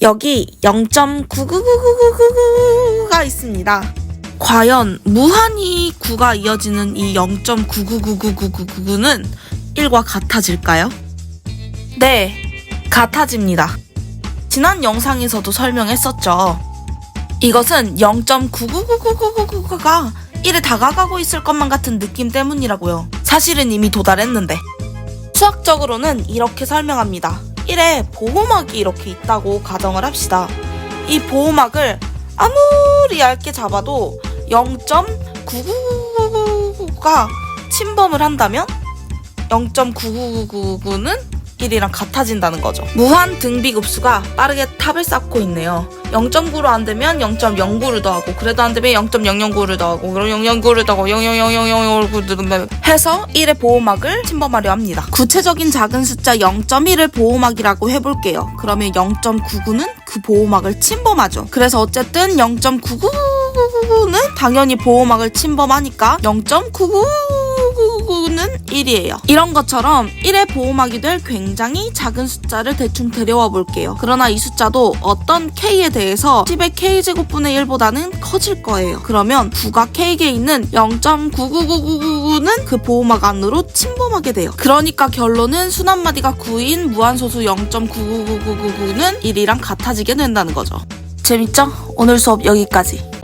여기 0.9999999가 있습니다. 과연 무한히 9가 이어지는 이 0.9999999는 1과 같아질까요? 네, 같아집니다. 지난 영상에서도 설명했었죠. 이것은 0.9999999가 1에 다가가고 있을 것만 같은 느낌 때문이라고요. 사실은 이미 도달했는데. 수학적으로는 이렇게 설명합니다. 1에 보호막이 이렇게 있다고 가정을 합시다. 이 보호막을 아무리 얇게 잡아도 0.99999가 침범을 한다면 0.99999는 1이랑 같아진다는 거죠. 무한 등비급수가 빠르게 탑을 쌓고 있네요. 0.9로 안 되면 0.09를 더하고 그래도 안 되면 0.009를 더하고 그럼 009를 더하고 0000009 해서 1의 보호막을 침범하려 합니다. 구체적인 작은 숫자 0.1을 보호막이라고 해볼게요. 그러면 0.99는 그 보호막을 침범하죠. 그래서 어쨌든 0.99999는 당연히 보호막을 침범하니까 0.99999는 1이에요. 이런 것처럼 1의 보호막이 될 굉장히 작은 숫자를 대충 데려와 볼게요. 그러나 이 숫자도 어떤 k에 대해서 10의 k제곱분의 1보다는 커질 거예요. 그러면 9가 k에 있는 0.99999는 그 보호막 안으로 침범하게 돼요. 그러니까 결론은 순 한마디가 9인 무한소수 0.99999는 1이랑 같아지게 된다는 거죠. 재밌죠? 오늘 수업 여기까지.